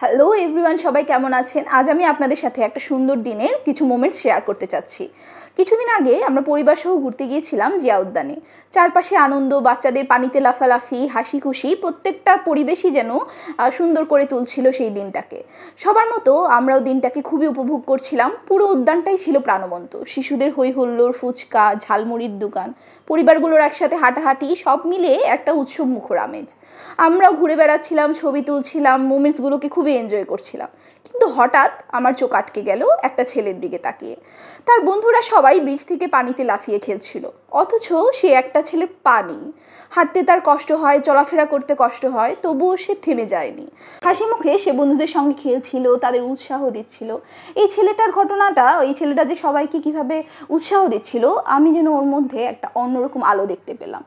Hello everyone সবাই কেমন আছেন? আজ আমি আপনাদের সাথে একটা সুন্দর দিনের কিছু মোমেন্টস শেয়ার করতে চাচ্ছি। কিছুদিন আগে আমরা পরিবার সহ ঘুরতে গিয়েছিলাম জিয়া উদ্যানে চারপাশে আনন্দ, বাচ্চাদের পানিতে লাফালাফি হাসি খুশি প্রত্যেকটা পরিবেশই যেন সুন্দর করে তুলছিল সেই দিনটাকে। সবার মতো আমরাও দিনটাকে খুবই উপভোগ করছিলাম। পুরো উদ্যানটাই ছিল প্রাণবন্ত। শিশুদের হই হুল্লোড় ফুচকা, ঝালমুড়ির দোকান, পরিবারগুলোর একসাথে হাঁটাহাঁটি, সব মিলে একটা উৎসব মুখর আমেজ। আমরাও ঘুরে বেড়াচ্ছিলাম, ছবি তুলছিলাম মোমেন্টসগুলোকে খুবই এনজয় করছিলাম। কিন্তু হঠাৎ আমার চোখ আটকে গেল একটা ছেলের দিকে তাকিয়ে। তার বন্ধুরা সবাই ব্রিজ থেকে পানিতে লাফিয়ে খেলছিল। অথচ সে একটা ছেলের পা নেই। হাঁটতে তার কষ্ট হয়, চলাফেরা করতে কষ্ট হয়, তবুও সে থেমে যায়নি। হাসি মুখে সে বন্ধুদের সঙ্গে খেলছিল, তাদের উৎসাহ দিচ্ছিল। এই ছেলেটার ঘটনাটা, এই ছেলেটা যে সবাইকে কীভাবে উৎসাহ দিচ্ছিল, আমি যেন ওর মধ্যে একটা অন্যরকম আলো দেখতে পেলাম।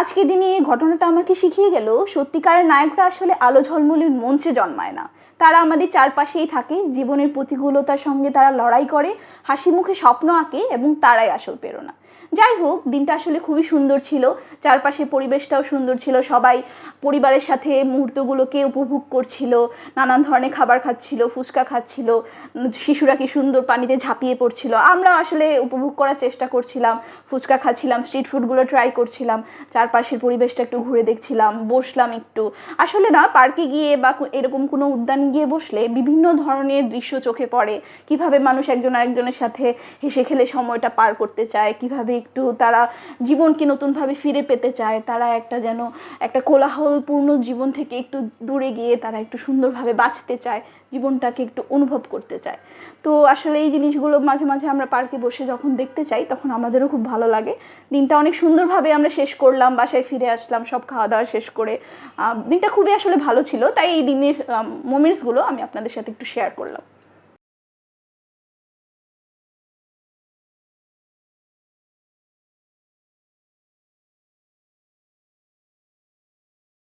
আজকের দিনে এই ঘটনাটা আমাকে শিখিয়ে গেল, সত্যিকারের নায়করা আসলে আলো ঝলমলের মঞ্চে জন্মায় না। তারা আমাদের চারপাশেই থাকে, জীবনের প্রতিকূলতার সঙ্গে তারা লড়াই করে, হাসি মুখে স্বপ্ন আঁকে এবং তারাই আসল প্রেরণা। যাই হোক, দিনটা আসলে খুবই সুন্দর ছিল চারপাশের পরিবেশটাও সুন্দর ছিল, সবাই পরিবারের সাথে মুহূর্তগুলোকে উপভোগ করছিল, নানান ধরনের খাবার খাচ্ছিল, ফুচকা খাচ্ছিল, শিশুরা কি সুন্দর পানিতে ঝাঁপিয়ে পড়ছিল। আমরা আসলে উপভোগ করার চেষ্টা করছিলাম, ফুচকা খাচ্ছিলাম স্ট্রিট ফুডগুলো ট্রাই করছিলাম চারপাশের পরিবেশটা একটু ঘুরে দেখছিলাম, বসলাম একটু। আসলে না পার্কে গিয়ে বা এরকম কোনো উদ্যানে গিয়ে বসলে বিভিন্ন ধরনের দৃশ্য চোখে পড়ে। কীভাবে মানুষ একজন আরেকজনের সাথে হেসে খেলে সময়টা পার করতে চায়, কীভাবে একটু তারা জীবনকে নতুনভাবে ফিরে পেতে চায়, তারা একটা যেন একটা কোলাহলপূর্ণ জীবন থেকে একটু দূরে গিয়ে তারা একটু সুন্দরভাবে বাঁচতে চায়, জীবনটাকে একটু অনুভব করতে চায়। তো আসলে এই জিনিসগুলো মাঝে মাঝে আমরা পার্কে বসে যখন দেখতে চাই, তখন আমাদেরও খুব ভালো লাগে। দিনটা অনেক সুন্দরভাবে আমরা শেষ করলাম। বাসায় ফিরে আসলাম, সব খাওয়া দাওয়া শেষ করে দিনটা খুবই আসলে ভালো ছিল। তাই এই দিনের মোমেন্টসগুলো আমি আপনাদের সাথে একটু শেয়ার করলাম।